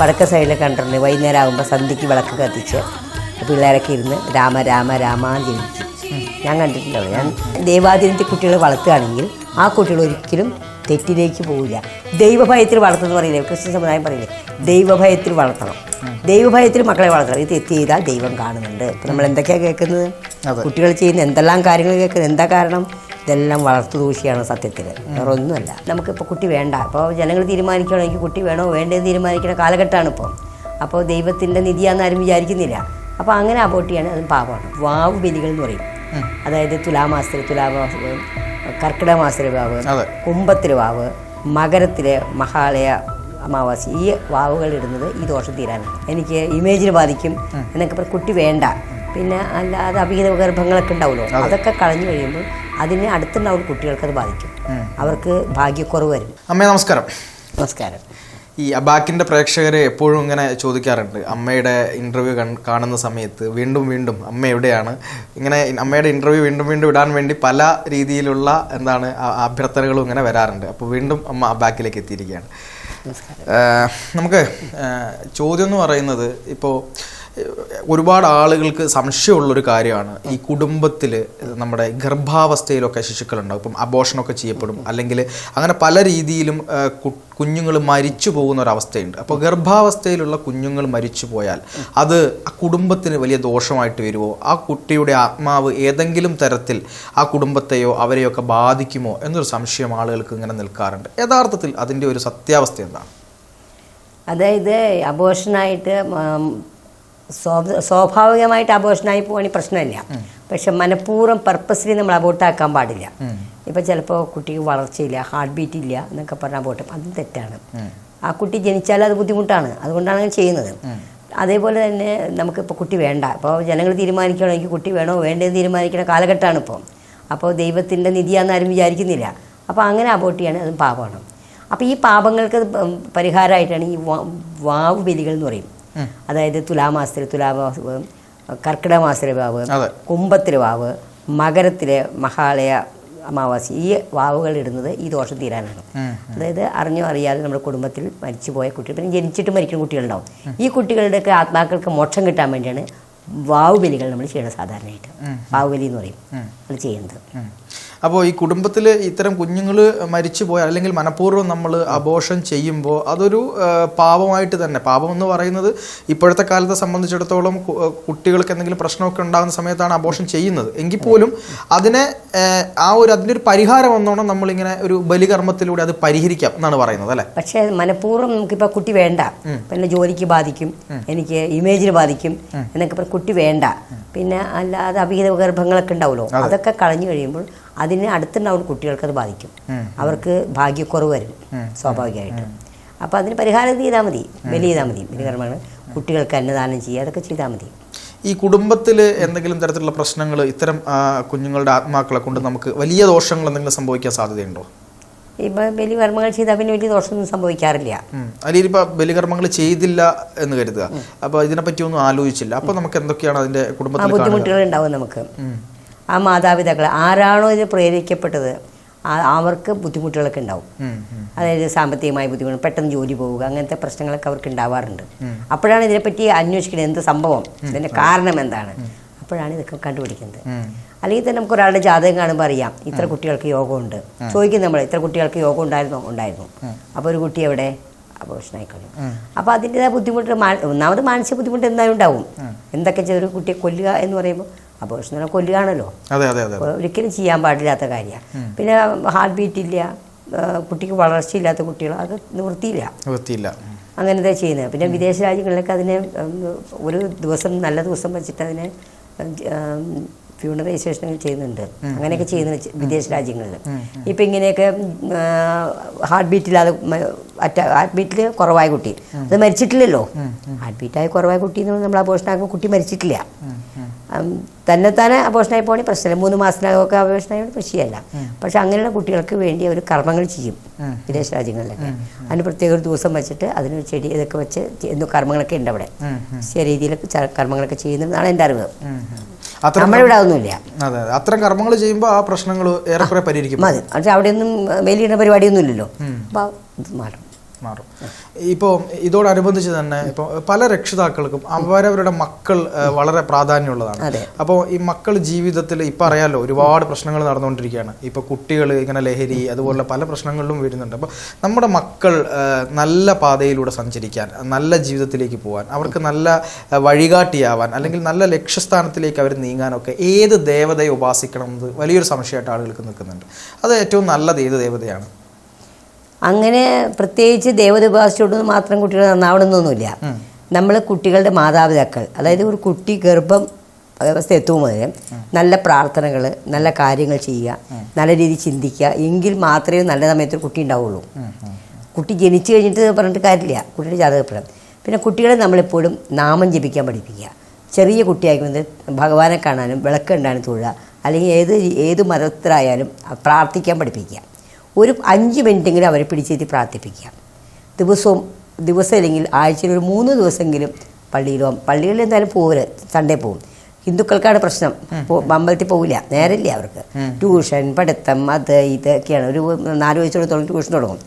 വടക്ക് സൈഡിൽ കണ്ടിട്ടുണ്ട്. വൈകുന്നേരം ആകുമ്പോൾ സന്ധ്യയ്ക്ക് വിളക്ക് കത്തിച്ച് പിള്ളേരൊക്കെ ഇരുന്ന് രാമ രാമ രാമാന്ന് ജനിച്ചു. ഞാൻ കണ്ടിട്ടുണ്ടാവും ഞാൻ ദൈവാധീനത്തിൽ കുട്ടികളെ വളർത്തുകയാണെങ്കിൽ ആ കുട്ടികൾ ഒരിക്കലും തെറ്റിലേക്ക് പോവില്ല. ദൈവഭയത്തിൽ വളർത്തുന്നത് പറയില്ലേ? ക്രിസ്ത്യൻ സമുദായം പറയില്ലേ? ദൈവഭയത്തിൽ വളർത്തണം. ദൈവഭയത്തിൽ മക്കളെ വളർത്തണം. ഇത് തെറ്റ് ചെയ്താൽ ദൈവം കാണുന്നുണ്ട്. ഇപ്പം നമ്മൾ എന്തൊക്കെയാണ് കേൾക്കുന്നത്? കുട്ടികൾ ചെയ്യുന്ന എന്തെല്ലാം കാര്യങ്ങൾ കേൾക്കുന്നത്? എന്താ കാരണം? ഇതെല്ലാം വളർത്തു ദൂഷിയാണ് സത്യത്തിൽ വേറെ ഒന്നുമല്ല നമുക്കിപ്പോൾ കുട്ടി വേണ്ട. അപ്പോൾ ജനങ്ങൾ തീരുമാനിക്കണം എനിക്ക് കുട്ടി വേണോ വേണ്ടതെന്ന് തീരുമാനിക്കുന്ന കാലഘട്ടമാണ് ഇപ്പോൾ അപ്പോൾ ദൈവത്തിന്റെ നിധിയാണെന്ന് ആരും വിചാരിക്കുന്നില്ല. അപ്പോൾ അങ്ങനെ അബോട്ടിയാണ് അതും പാപമാണ്. വാവ് ബലികൾ എന്ന് പറയും. അതായത് തുലാമാസത്തിൽ തുലാമാസം കർക്കിടക മാസത്തിലെ വാവ് കുംഭത്തിലെ വാവ് മകരത്തിലെ മഹാലയ അമാവാസി ഈ വാവുകൾ ഇടുന്നത് ഈ ദോഷം തീരാനാണ്. എനിക്ക് ഇമേജിന് ബാധിക്കും എന്നൊക്കെ കുട്ടി വേണ്ട. പിന്നെ അല്ലാതെ അഭിഹിത ഗർഭങ്ങളൊക്കെ ഉണ്ടാവുമല്ലോ അതൊക്കെ കളഞ്ഞു കഴിയുമ്പോൾ അതിന് അടുത്തുണ്ടാവുന്ന കുട്ടികൾക്ക് അത് ബാധിക്കും. അവർക്ക് ഭാഗ്യക്കുറവ് വരും. അമ്മേ നമസ്കാരം. നമസ്കാരം. ഈ അബാക്കിന്റെ പ്രേക്ഷകരെ എപ്പോഴും ഇങ്ങനെ ചോദിക്കാറുണ്ട്. അമ്മയുടെ ഇന്റർവ്യൂ കാണുന്ന സമയത്ത് വീണ്ടും വീണ്ടും അമ്മ എവിടെയാണ്? ഇങ്ങനെ അമ്മയുടെ ഇന്റർവ്യൂ വീണ്ടും വീണ്ടും ഇടാൻ വേണ്ടി പല രീതിയിലുള്ള എന്താണ് അഭ്യർത്ഥനകളും ഇങ്ങനെ വരാറുണ്ട്. അപ്പോൾ വീണ്ടും അമ്മ അബാക്കിലേക്ക് എത്തിയിരിക്കുകയാണ്. നമുക്ക് ചോദ്യം എന്ന് പറയുന്നത് ഇപ്പോൾ ഒരുപാട് ആളുകൾക്ക് സംശയമുള്ളൊരു കാര്യമാണ്. ഈ കുടുംബത്തിൽ നമ്മുടെ ഗർഭാവസ്ഥയിലൊക്കെ ശിശുക്കളുണ്ടാവും. ഇപ്പം അബോഷനൊക്കെ ചെയ്യപ്പെടും. അല്ലെങ്കിൽ അങ്ങനെ പല രീതിയിലും കുഞ്ഞുങ്ങൾ മരിച്ചു പോകുന്ന ഒരവസ്ഥയുണ്ട് അപ്പോൾ ഗർഭാവസ്ഥയിലുള്ള കുഞ്ഞുങ്ങൾ മരിച്ചു പോയാൽ അത് ആ കുടുംബത്തിന് വലിയ ദോഷമായിട്ട് വരുമോ? ആ കുട്ടിയുടെ ആത്മാവ് ഏതെങ്കിലും തരത്തിൽ ആ കുടുംബത്തെയോ അവരെയൊക്കെ ബാധിക്കുമോ എന്നൊരു സംശയം ആളുകൾക്ക് ഇങ്ങനെ നിൽക്കാറുണ്ട്. യഥാർത്ഥത്തിൽ അതിന്റെ ഒരു സത്യാവസ്ഥ എന്താണ്? അതായത് അബോഷനായിട്ട് സ്വാഭാവികമായിട്ട് അബോഷനായി പോവാണെങ്കിൽ പ്രശ്നമില്ല. പക്ഷെ മനഃപൂർവം പർപ്പസ്ലി നമ്മൾ അബോട്ടാക്കാൻ പാടില്ല. ഇപ്പം ചിലപ്പോൾ കുട്ടിക്ക് വളർച്ചയില്ല ഹാർട്ട് ബീറ്റ് ഇല്ല എന്നൊക്കെ പറഞ്ഞാൽ അബോട്ട് അതും തെറ്റാണ്. ആ കുട്ടി ജനിച്ചാൽ അത് ബുദ്ധിമുട്ടാണ്. അതുകൊണ്ടാണ് അങ്ങനെ ചെയ്യുന്നത്. അതേപോലെ തന്നെ നമുക്കിപ്പോൾ കുട്ടി വേണ്ട. ഇപ്പോൾ ജനങ്ങൾ തീരുമാനിക്കണം എനിക്ക് കുട്ടി വേണോ വേണ്ടതെന്ന് തീരുമാനിക്കുന്ന കാലഘട്ടമാണ് ഇപ്പോൾ അപ്പോൾ ദൈവത്തിന്റെ നിധിയാണെന്ന് ആരും വിചാരിക്കുന്നില്ല. അപ്പോൾ അങ്ങനെ അബോട്ട് ചെയ്യണം. അതും പാപമാണ്. അപ്പോൾ ഈ പാപങ്ങൾക്ക് പരിഹാരമായിട്ടാണ് ഈ വാവ് ബലികൾ എന്ന് പറയും. അതായത് തുലാമാസത്തിൽ തുലാമാസ് കർക്കിടക മാസത്തിലെ വാവ്. കുംഭത്തിലെ വാവ് മകരത്തിലെ മഹാലയ അമാവാസി ഈ വാവുകൾ ഇടുന്നത് ഈ ദോഷം തീരാനാണ്. അതായത് അറിഞ്ഞോ അറിയാതെ നമ്മുടെ കുടുംബത്തിൽ മരിച്ചുപോയ കുട്ടികൾ പിന്നെ ജനിച്ചിട്ട് മരിക്കുന്ന കുട്ടികളുണ്ടാവും. ഈ കുട്ടികളുടെയൊക്കെ ആത്മാക്കൾക്ക് മോക്ഷം കിട്ടാൻ വേണ്ടിയാണ് വാവുബലികൾ നമ്മൾ ചെയ്യണം സാധാരണയായിട്ട്. വാവുബലി എന്ന് പറയും നമ്മൾ ചെയ്യുന്നത്. അപ്പോൾ ഈ കുടുംബത്തിൽ ഇത്തരം കുഞ്ഞുങ്ങൾ മരിച്ചു പോയാൽ അല്ലെങ്കിൽ മനഃപൂർവം നമ്മൾ അബോഷൻ ചെയ്യുമ്പോൾ അതൊരു പാപമായിട്ട് തന്നെ. പാപം എന്ന് പറയുന്നത് ഇപ്പോഴത്തെ കാലത്തെ സംബന്ധിച്ചിടത്തോളം കുട്ടികൾക്ക് എന്തെങ്കിലും പ്രശ്നമൊക്കെ ഉണ്ടാകുന്ന സമയത്താണ് അബോഷൻ ചെയ്യുന്നത്. എങ്കിൽ പോലും അതിനെ ആ, ആ ഒരു അതിന്റെ ഒരു പരിഹാരം വന്നോണം നമ്മളിങ്ങനെ ഒരു ബലികർമ്മത്തിലൂടെ അത് പരിഹരിക്കാം എന്നാണ് പറയുന്നത് അല്ലേ? പക്ഷേ മനഃപൂർവം നമുക്കിപ്പോൾ കുട്ടി വേണ്ട. പിന്നെ ജോലിക്ക് ബാധിക്കും. എനിക്ക് ഇമേജിന് ബാധിക്കും. എന്നൊക്കെ കുട്ടി വേണ്ട. പിന്നെ അല്ലാതെ അഭിഹിത ഗർഭങ്ങളൊക്കെ ഉണ്ടാവുമല്ലോ. അതൊക്കെ കളഞ്ഞു കഴിയുമ്പോൾ അതിന് അടുത്തുണ്ടാവുന്ന കുട്ടികൾക്ക് അത് ബാധിക്കും. അവർക്ക് ഭാഗ്യക്കുറവ് വരും സ്വാഭാവികമായിട്ട്. അപ്പോൾ അതിന് പരിഹാരം ചെയ്താൽ മതി ബലി ചെയ്താൽ മതി ബലികർമ്മങ്ങൾ കുട്ടികൾക്ക് അന്നദാനം ചെയ്യുക അതൊക്കെ ചെയ്താൽ മതി. ഈ കുടുംബത്തിൽ എന്തെങ്കിലും തരത്തിലുള്ള പ്രശ്നങ്ങൾ ഇത്തരം കുഞ്ഞുങ്ങളുടെ ആത്മാക്കളെ കൊണ്ട് നമുക്ക് വലിയ ദോഷങ്ങൾ എന്തെങ്കിലും സംഭവിക്കാൻ സാധ്യതയുണ്ടോ? ഇപ്പം ബലികർമ്മങ്ങൾ ചെയ്താൽ പിന്നെ വലിയ ദോഷമൊന്നും സംഭവിക്കാറില്ല. അല്ലെങ്കിൽ ഇപ്പം ബലികർമ്മങ്ങൾ ചെയ്തില്ല എന്ന് കരുതുക. അപ്പോൾ ഇതിനെപ്പറ്റി ഒന്നും ആലോചിച്ചില്ല. അപ്പോൾ നമുക്ക് എന്തൊക്കെയാണ് അതിന്റെ കുടുംബത്തിൽ ബുദ്ധിമുട്ടുകൾ ഉണ്ടാവും നമുക്ക്. ആ മാതാപിതാക്കൾ ആരാണോ ഇതിന് പ്രേരിക്കപ്പെട്ടത് അവർക്ക് ബുദ്ധിമുട്ടുകളൊക്കെ ഉണ്ടാവും. അതായത് സാമ്പത്തികമായ ബുദ്ധിമുട്ട് പെട്ടെന്ന് ജോലി പോവുക അങ്ങനത്തെ പ്രശ്നങ്ങളൊക്കെ അവർക്ക് ഉണ്ടാവാറുണ്ട്. അപ്പോഴാണ് ഇതിനെപ്പറ്റി അന്വേഷിക്കുന്നത് എന്ത് സംഭവം? ഇതിന്റെ കാരണം എന്താണ്? അപ്പോഴാണ് ഇതൊക്കെ കണ്ടുപിടിക്കുന്നത്. അല്ലെങ്കിൽ തന്നെ നമുക്ക് ഒരാളുടെ ജാതകം കാണുമ്പോൾ അറിയാം ഇത്ര കുട്ടികൾക്ക് യോഗമുണ്ട്. ചോദിക്കും നമ്മൾ ഇത്ര കുട്ടികൾക്ക് യോഗം ഉണ്ടായിരുന്നു? ഉണ്ടായിരുന്നു. അപ്പോൾ ഒരു കുട്ടി എവിടെ? അപോഷനായിക്കളയും അപ്പോൾ അതിന്റെതായ ബുദ്ധിമുട്ട് ഒന്നാമത് മാനസിക ബുദ്ധിമുട്ട് എന്തായാലും ഉണ്ടാവും. എന്തൊക്കെ ചെയ്തൊരു കുട്ടിയെ കൊല്ലുക എന്ന് പറയുമ്പോൾ പറഞ്ഞാൽ കൊല്ലുകയാണല്ലോ. ഒരിക്കലും ചെയ്യാൻ പാടില്ലാത്ത കാര്യമാണ് പിന്നെ ഹാർട്ട് ബീറ്റ് ഇല്ല കുട്ടിക്ക് വളർച്ചയില്ലാത്ത കുട്ടികൾ അത് നിവൃത്തിയില്ല. നിവൃത്തിയില്ല. അങ്ങനത്തെ ചെയ്യുന്നത്? പിന്നെ വിദേശ രാജ്യങ്ങളിലൊക്കെ അതിനെ ഒരു ദിവസം നല്ല ദിവസം വെച്ചിട്ട് അതിനെ ഫ്യൂണറൈസേഷനുകൾ ചെയ്യുന്നുണ്ട്. അങ്ങനെയൊക്കെ ചെയ്യുന്ന വിദേശ രാജ്യങ്ങളിൽ. ഇപ്പം ഇങ്ങനെയൊക്കെ ഹാർട്ട് ബീറ്റില്ലാതെ അറ്റ ഹാർട്ട് ബീറ്റിൽ കുറവായ കുട്ടി. അത് മരിച്ചിട്ടില്ലല്ലോ. ഹാർട്ട് ബീറ്റായി കുറവായ കുട്ടി എന്ന് നമ്മൾ അപോഷണാക്കുമ്പോൾ കുട്ടി മരിച്ചിട്ടില്ല. തന്നെത്താനെ അപോഷണായി പോണി പ്രശ്നമില്ല. മൂന്ന് മാസത്തിനകമൊക്കെ അപോഷണായി പ്രശ്നമല്ല പക്ഷെ അങ്ങനെയുള്ള കുട്ടികൾക്ക് വേണ്ടി അവർ കർമ്മങ്ങൾ ചെയ്യും വിദേശ രാജ്യങ്ങളിലൊക്കെ. അതിന് പ്രത്യേക ഒരു ദിവസം വെച്ചിട്ട് അതിന് ചെടി ഇതൊക്കെ വെച്ച് എന്തോ കർമ്മങ്ങളൊക്കെ ഉണ്ട് അവിടെ. ചെറിയ രീതിയിലൊക്കെ കർമ്മങ്ങളൊക്കെ ചെയ്യുന്നതാണ് എന്റെ അറിവ്. അതൊന്നുമില്ല. അതെ അതെ. അത്തരം കർമ്മങ്ങൾ ചെയ്യുമ്പോൾ ആ പ്രശ്നങ്ങൾ ഏറെക്കുറെ പരിഹരിക്കും. മതി. പക്ഷെ അവിടെയൊന്നും വലിയ പരിപാടിയൊന്നും ഇല്ലല്ലോ അപ്പോൾ ഇത് മാറും. മാറും. ഇപ്പോൾ ഇതോടനുബന്ധിച്ച് തന്നെ ഇപ്പോൾ പല രക്ഷിതാക്കൾക്കും അവരവരുടെ മക്കൾ വളരെ പ്രാധാന്യമുള്ളതാണ്. അപ്പോൾ ഈ മക്കൾ ജീവിതത്തിൽ ഇപ്പം അറിയാലോ ഒരുപാട് പ്രശ്നങ്ങൾ നടന്നുകൊണ്ടിരിക്കുകയാണ്. ഇപ്പോൾ കുട്ടികൾ ഇങ്ങനെ ലഹരി അതുപോലെ പല പ്രശ്നങ്ങളിലും വരുന്നുണ്ട്. അപ്പോൾ നമ്മുടെ മക്കൾ നല്ല പാതയിലൂടെ സഞ്ചരിക്കാൻ നല്ല ജീവിതത്തിലേക്ക് പോകാൻ അവർക്ക് നല്ല വഴികാട്ടിയാവാൻ അല്ലെങ്കിൽ നല്ല ലക്ഷ്യസ്ഥാനത്തിലേക്ക് അവർ നീങ്ങാനൊക്കെ ഏത് ദേവതയെ ഉപാസിക്കണം എന്നത് വലിയൊരു സംശയമായിട്ട് ആളുകൾക്ക് നിൽക്കുന്നുണ്ട്. അത് ഏറ്റവും നല്ലത് ഏത് ദേവതയാണ്? അങ്ങനെ പ്രത്യേകിച്ച് ദേവത ഉപാസിച്ചോണ്ട് മാത്രം കുട്ടികൾ നന്നാവണമെന്നൊന്നുമില്ല. നമ്മൾ കുട്ടികളുടെ മാതാപിതാക്കൾ അതായത് ഒരു കുട്ടി ഗർഭം അവസ്ഥ എത്തുമ്പോൾ നല്ല പ്രാർത്ഥനകൾ നല്ല കാര്യങ്ങൾ ചെയ്യുക നല്ല രീതിയിൽ ചിന്തിക്കുക എങ്കിൽ മാത്രമേ നല്ല സമയത്ത് കുട്ടി ഉണ്ടാവുള്ളൂ. കുട്ടി ജനിച്ചു കഴിഞ്ഞിട്ട് പറഞ്ഞിട്ട് കാര്യമില്ല. കുട്ടിയുടെ ജാതകപ്പെടാം പിന്നെ കുട്ടികളെ നമ്മളെപ്പോഴും നാമം ജപിക്കാൻ പഠിപ്പിക്കുക. ചെറിയ കുട്ടിയായിരിക്കുന്നത് ഭഗവാനെ കാണാനും വിളക്ക് ഉണ്ടാകാനും തൊഴുക അല്ലെങ്കിൽ ഏത് ഏത് മതത്തിലായാലും പ്രാർത്ഥിക്കാൻ പഠിപ്പിക്കുക. ഒരു അഞ്ച് മിനിറ്റെങ്കിലും അവരെ പിടിച്ചിരുത്തി പ്രാർത്ഥിപ്പിക്കുക. ദിവസവും ദിവസം അല്ലെങ്കിൽ ആഴ്ചയിൽ ഒരു മൂന്ന് ദിവസമെങ്കിലും പള്ളിയിലോ പള്ളികളിൽ എന്തായാലും പോകൽ സൺഡേ പോകും ഹിന്ദുക്കൾക്കാണ് പ്രശ്നം. അമ്പലത്തിൽ പോകില്ല നേരമില്ല അവർക്ക്. ട്യൂഷൻ പഠിത്തം അത് ഇതൊക്കെയാണ്. ഒരു നാല് വയസ്സോടെ തുടങ്ങി ട്യൂഷൻ തുടങ്ങും.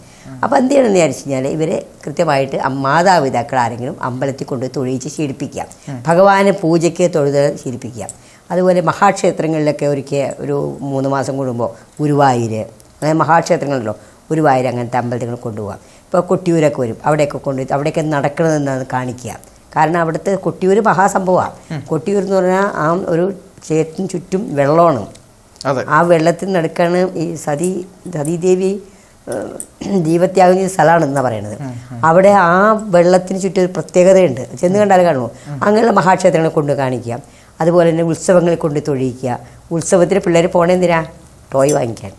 അപ്പോൾ എന്ത് ചെയ്യണമെന്ന് വിചാരിച്ചു കഴിഞ്ഞാൽ ഇവരെ കൃത്യമായിട്ട് മാതാപിതാക്കൾ ആരെങ്കിലും അമ്പലത്തിൽ കൊണ്ട് തൊഴിച്ച് ശീലിപ്പിക്കുക. ഭഗവാനെ പൂജയ്ക്ക് തൊഴുത് ശീലിപ്പിക്കുക. അതുപോലെ മഹാക്ഷേത്രങ്ങളിലൊക്കെ ഒരിക്കൽ ഒരു മൂന്ന് മാസം കൂടുമ്പോൾ ഗുരുവായൂർ അങ്ങനെ മഹാക്ഷേത്രങ്ങളല്ലോ ഗുരുവായൂർ അങ്ങനത്തെ അമ്പലത്തിൽ കൊണ്ടുപോകാം ഇപ്പോൾ കൊട്ടിയൂരൊക്കെ വരും. അവിടെയൊക്കെ കൊണ്ടുപോയി അവിടെയൊക്കെ നടക്കണമെന്നാണ് കാണിക്കുക. കാരണം അവിടുത്തെ കൊട്ടിയൂർ മഹാസംഭവമാണ് കൊട്ടിയൂർ എന്ന് പറഞ്ഞാൽ ആ ഒരു ക്ഷേത്രത്തിന് ചുറ്റും വെള്ളമാണ്. ആ വെള്ളത്തിൽ നടക്കാണ് ഈ സതി സതീദേവി ദീപത്യാഗം ചെയ്ത സ്ഥലമാണ് എന്നാണ് പറയുന്നത് അവിടെ ആ വെള്ളത്തിന് ചുറ്റും ഒരു പ്രത്യേകതയുണ്ട്. ചെന്ന് കണ്ടാൽ കാണുമോ അങ്ങനെയുള്ള മഹാക്ഷേത്രങ്ങളെ കൊണ്ട് കാണിക്കുക അതുപോലെ തന്നെ ഉത്സവങ്ങളെ കൊണ്ട് തൊഴിയിക്കുക. ഉത്സവത്തിന് പിള്ളേർ പോണെന്തിനാ ടോയ് വാങ്ങിക്കാൻ.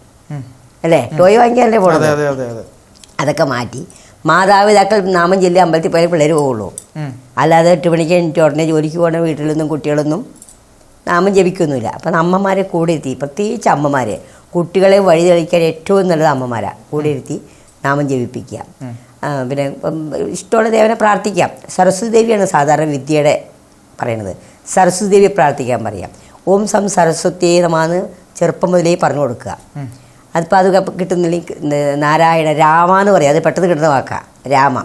അല്ലേ? ടോയ് വാങ്ങിക്കാനല്ലേ പോകണം പോണത്? അതെ അതെ അതെ അതൊക്കെ മാറ്റി. മാതാപിതാക്കൾ നാമം ചൊല്ലി അമ്പലത്തിൽ പോയാൽ പിള്ളേർ പോവുള്ളൂ. അല്ലാതെ എട്ട് മണിക്ക് കഴിഞ്ഞിട്ട് ഉടനെ ജോലിക്ക് പോകണ വീട്ടിലൊന്നും കുട്ടികളൊന്നും നാമം ജപിക്കൊന്നുമില്ല. അപ്പം അമ്മമാരെ കൂടെ ഇരുത്തി. പ്രത്യേകിച്ച് അമ്മമാർ കുട്ടികളെ വഴി തെളിക്കാൻ ഏറ്റവും നല്ലത് അമ്മമാരാണ് കൂടെ ഇരുത്തി നാമം ജപിപ്പിക്കുക. പിന്നെ ഇഷ്ടമുള്ള ദേവനെ പ്രാർത്ഥിക്കാം. സരസ്വതി ദേവിയാണ് സാധാരണ വിദ്യയുടെ പറയണത്. സരസ്വതി ദേവിയെ പ്രാർത്ഥിക്കാൻ പറയാം. ഓം സം സരസ്വത്യേ നമാന്ന് ചെറുപ്പം മുതലേ പറഞ്ഞു കൊടുക്കുക. അതിപ്പോൾ അത് കിട്ടുന്നില്ലെങ്കിൽ നാരായണ രാമ എന്ന് പറയും. അത് പെട്ടെന്ന് കിട്ടുന്ന വാക്കാ. രാമ.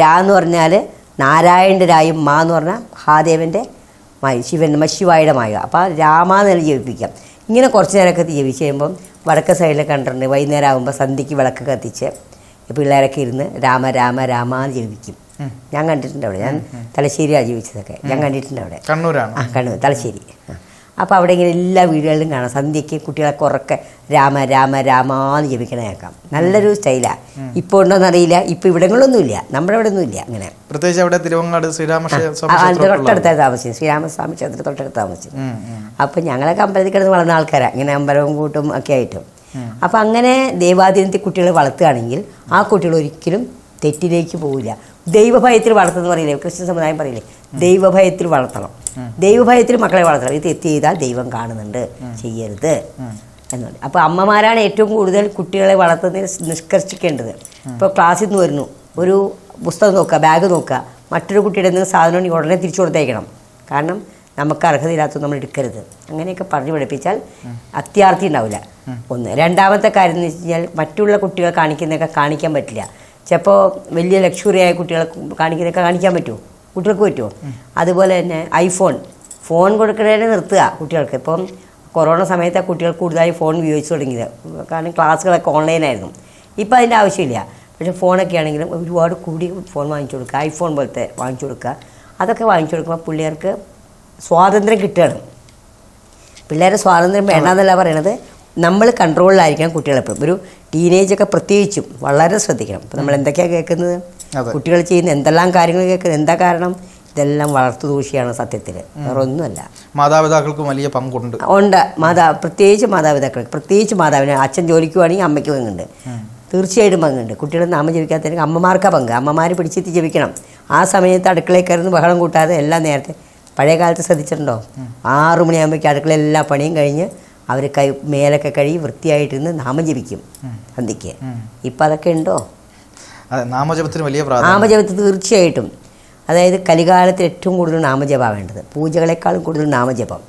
രാ എന്ന് പറഞ്ഞാൽ നാരായണന്റെ രായും മാ എന്ന് പറഞ്ഞാൽ മഹാദേവന്റെ മായ ശിവൻ ശിവായുടെ മായ. അപ്പോൾ രാമ എന്ന് ജപിപ്പിക്കാം ഇങ്ങനെ കുറച്ച് നേരമൊക്കെ ജപിച്ച് കഴിയുമ്പം വടക്ക സൈഡിൽ കണ്ടിട്ടുണ്ട്. വൈകുന്നേരം ആകുമ്പോൾ സന്ധ്യയ്ക്ക് വിളക്ക് കത്തിച്ച് പിള്ളേരൊക്കെ ഇരുന്ന് രാമ രാമ രാമ എന്ന് ജീവിക്കും ഞാൻ കണ്ടിട്ടുണ്ട് അവിടെ. ഞാൻ തലശ്ശേരിയാണ് ജീവിച്ചതൊക്കെ. ഞാൻ കണ്ടിട്ടുണ്ട് അവിടെ. കണ്ണൂരാണ്. ആ കണ്ണൂർ തലശ്ശേരി. അപ്പോൾ അവിടെ ഇങ്ങനെ എല്ലാ വീടുകളിലും കാണാം. സന്ധ്യയ്ക്ക് കുട്ടികളെ ഉറക്കെ രാമ രാമ രാമ എന്ന് ജപിക്കണ കേൾക്കാം. നല്ലൊരു സ്റ്റൈലാണ് ഇപ്പോൾ ഉണ്ടോയെന്നറിയില്ല ഇപ്പോൾ ഇവിടങ്ങളൊന്നുമില്ല. നമ്മുടെ ഇവിടെ ഒന്നുമില്ല അങ്ങനെ. പ്രത്യേകിച്ച് അവിടെ തിരുവങ്ങാട് അതിന്റെ തൊട്ടടുത്താണ് താമസിച്ചത്. ശ്രീരാമസ്വാമി ക്ഷേത്രത്തിൽ തൊട്ടടുത്ത് താമസിച്ചത്. അപ്പോൾ ഞങ്ങളൊക്കെ അമ്പലത്തിൽ കിടന്ന് വളർന്ന ആൾക്കാരാണ് ഇങ്ങനെ അമ്പലവും കൂട്ടും ഒക്കെ ആയിട്ടും. അപ്പോൾ അങ്ങനെ ദൈവാധീനത്തിൽ കുട്ടികളെ വളർത്തുകയാണെങ്കിൽ ആ കുട്ടികൾ ഒരിക്കലും തെറ്റിലേക്ക് പോവില്ല. ദൈവഭയത്തിൽ വളർത്തുന്നത് പറയില്ലേ? ക്രിസ്ത്യൻ സമുദായം പറയില്ലേ? ദൈവഭയത്തിൽ വളർത്തണം. ദൈവഭയത്തിൽ മക്കളെ വളർത്തണം. ഇത് തെറ്റ് ചെയ്താൽ ദൈവം കാണുന്നുണ്ട്. ചെയ്യരുത്. എന്നുണ്ട്. അപ്പോൾ അമ്മമാരാണ് ഏറ്റവും കൂടുതൽ കുട്ടികളെ വളർത്തുന്നതിൽ നിഷ്കർഷിക്കേണ്ടത്. ഇപ്പോൾ ക്ലാസ്സിൽ നിന്ന് വരുന്നു. ഒരു പുസ്തകം നോക്കുക ബാഗ് നോക്കുക. മറ്റൊരു കുട്ടിയുടെ എന്തെങ്കിലും സാധനം ഉണ്ടെങ്കിൽ ഉടനെ തിരിച്ചു കൊടുത്തേക്കണം. കാരണം നമുക്ക് അർഹതയില്ലാത്തത് നമ്മൾ എടുക്കരുത്. അങ്ങനെയൊക്കെ പറഞ്ഞു പഠിപ്പിച്ചാൽ അത്യാർത്ഥി ഉണ്ടാവില്ല. ഒന്ന്. രണ്ടാമത്തെ കാര്യം എന്ന് വെച്ച് കഴിഞ്ഞാൽ മറ്റുള്ള കുട്ടികളെ കാണിക്കുന്നതൊക്കെ കാണിക്കാൻ പറ്റില്ല. ചിലപ്പോൾ വലിയ ലക്ഷറിയായ കുട്ടികളെ കാണിക്കുന്നതൊക്കെ കാണിക്കാൻ പറ്റുമോ? കുട്ടികൾക്ക് പറ്റുമോ? അതുപോലെ തന്നെ ഐഫോൺ ഫോൺ കൊടുക്കുന്നതിനെ നിർത്തുക കുട്ടികൾക്ക്. ഇപ്പം കൊറോണ സമയത്ത് കുട്ടികൾ കൂടുതലായി ഫോൺ ഉപയോഗിച്ച് തുടങ്ങിയത്. കാരണം ക്ലാസ്സുകളൊക്കെ ഓൺലൈനായിരുന്നു ഇപ്പം അതിന്റെ ആവശ്യമില്ല. പക്ഷെ ഫോണൊക്കെ ആണെങ്കിലും ഒരുപാട് കൂടി ഫോൺ വാങ്ങിച്ചു കൊടുക്കുക. ഐഫോൺ പോലത്തെ വാങ്ങിച്ചു കൊടുക്കുക. അതൊക്കെ വാങ്ങിച്ചു കൊടുക്കുമ്പോൾ പിള്ളേർക്ക് സ്വാതന്ത്ര്യം കിട്ടുകയാണ്. പിള്ളേരെ സ്വാതന്ത്ര്യം വേണമെന്നല്ല പറയണത്. നമ്മൾ കൺട്രോളിലായിരിക്കണം കുട്ടികളെപ്പോഴും. ഒരു ടീനേജൊക്കെ പ്രത്യേകിച്ചും വളരെ ശ്രദ്ധിക്കണം. ഇപ്പം നമ്മൾ എന്തൊക്കെയാണ് കേൾക്കുന്നത്. കുട്ടികൾ ചെയ്യുന്ന എന്തെല്ലാം കാര്യങ്ങൾ കേൾക്കുന്നത് എന്താ കാരണം? ഇതെല്ലാം വളർത്തു ദൂഷിയാണ് സത്യത്തിൽ വേറെ ഒന്നുമല്ല മാതാപിതാക്കൾക്ക് വലിയ പങ്കുണ്ട്. ഉണ്ട്. മാതാ പ്രത്യേകിച്ച് മാതാപിതാക്കൾക്ക് പ്രത്യേകിച്ച് മാതാവിന് അച്ഛൻ ജോലിക്ക് പോകണമെങ്കിൽ അമ്മയ്ക്ക് പങ്കുണ്ട്. തീർച്ചയായിട്ടും പങ്കുണ്ട്. കുട്ടികളെ നാമം ജപിക്കാത്തതിന് അമ്മമാർക്കാ പങ്ക്. അമ്മമാർ പിടിച്ചെത്തി ജീവിക്കണം ആ സമയത്ത് അടുക്കളയിൽ കയറുന്ന ബഹളം കൂട്ടാതെ എല്ലാം നേരത്തെ പഴയ കാലത്ത് ശ്രദ്ധിച്ചിട്ടുണ്ടോ? ആറു മണിയാകുമ്പോഴേക്കും അടുക്കള എല്ലാ പണിയും കഴിഞ്ഞ് അവർ കൈ മേലൊക്കെ കഴുകി വൃത്തിയായിട്ടിരുന്ന് നാമം ജപിക്കും സന്ധ്യയ്ക്ക്. ഇപ്പം അതൊക്കെ ഉണ്ടോ? നാമജപത്തിന് വലിയ പ്രാധാന്യം. നാമജപത്തിൽ തീർച്ചയായിട്ടും. അതായത് കലികാലത്തിൽ ഏറ്റവും കൂടുതൽ നാമജപമാണ് വേണ്ടത്. പൂജകളെക്കാളും കൂടുതൽ നാമജപം.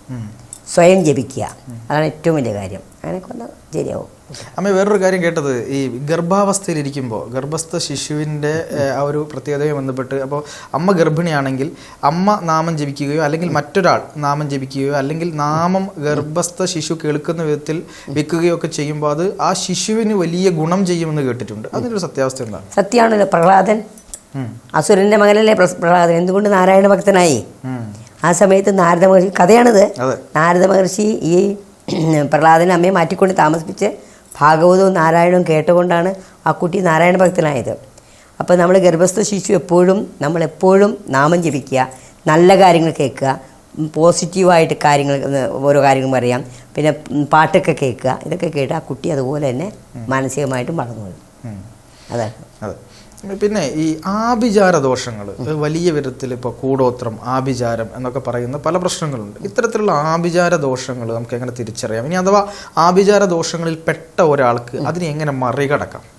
സ്വയം ജപിക്കുക. അതാണ് ഏറ്റവും വലിയ കാര്യം. അങ്ങനെയൊക്കെ വന്നാൽ ശരിയാവും. അമ്മ വേറൊരു കാര്യം കേട്ടത്. ഈ ഗർഭാവസ്ഥയിലിരിക്കുമ്പോൾ ഗർഭസ്ഥ ശിശുവിന്റെ ആ ഒരു പ്രത്യേകതയെ ബന്ധപ്പെട്ട് അപ്പോൾ അമ്മ ഗർഭിണിയാണെങ്കിൽ അമ്മ നാമം ജപിക്കുകയോ അല്ലെങ്കിൽ മറ്റൊരാൾ നാമം ജപിക്കുകയോ അല്ലെങ്കിൽ നാമം ഗർഭസ്ഥ ശിശു കേൾക്കുന്ന വിധത്തിൽ വെക്കുകയോ ഒക്കെ ചെയ്യുമ്പോൾ അത് ആ ശിശുവിന് വലിയ ഗുണം ചെയ്യുമെന്ന് കേട്ടിട്ടുണ്ട്. അതിനൊരു സത്യാവസ്ഥ എന്താണ്? സത്യമാണല്ലോ പ്രഹ്ലാദൻ. അസുരന്റെ മകനല്ലേ പ്രഹ്ലാദൻ. എന്തുകൊണ്ട് നാരായണ ഭക്തനായി? ആ സമയത്ത് നാരദ മഹർഷി കഥയാണിത്. നാരദ മഹർഷി ഈ പ്രഹ്ലാദനെ അമ്മയെ മാറ്റിക്കൊണ്ട് താമസിപ്പിച്ച് ഭാഗവതവും നാരായണവും കേട്ടുകൊണ്ടാണ് ആ കുട്ടി നാരായണ ഭക്തനായത്. അപ്പോൾ നമ്മൾ ഗർഭസ്ഥ ശിശു എപ്പോഴും നമ്മളെപ്പോഴും നാമം ജപിക്കുക നല്ല കാര്യങ്ങൾ കേൾക്കുക പോസിറ്റീവായിട്ട് കാര്യങ്ങൾ ഓരോ കാര്യങ്ങളും പറയാം പിന്നെ പാട്ടൊക്കെ കേൾക്കുക ഇതൊക്കെ കേട്ട് ആ കുട്ടി അതുപോലെ തന്നെ മാനസികമായിട്ടും വളർന്നു വരും. അതാണ്. അതെ. പിന്നെ ഈ ആഭിചാര ദോഷങ്ങൾ വലിയ വിധത്തിൽ ഇപ്പോൾ കൂടോത്രം ആഭിചാരം എന്നൊക്കെ പറയുന്ന പല പ്രശ്നങ്ങളുണ്ട്. ഇത്തരത്തിലുള്ള ആഭിചാര ദോഷങ്ങൾ നമുക്ക് എങ്ങനെ തിരിച്ചറിയാം? ഇനി അഥവാ ആഭിചാര ദോഷങ്ങളിൽ പെട്ട ഒരാൾക്ക് അതിനെ എങ്ങനെ മറികടക്കാം?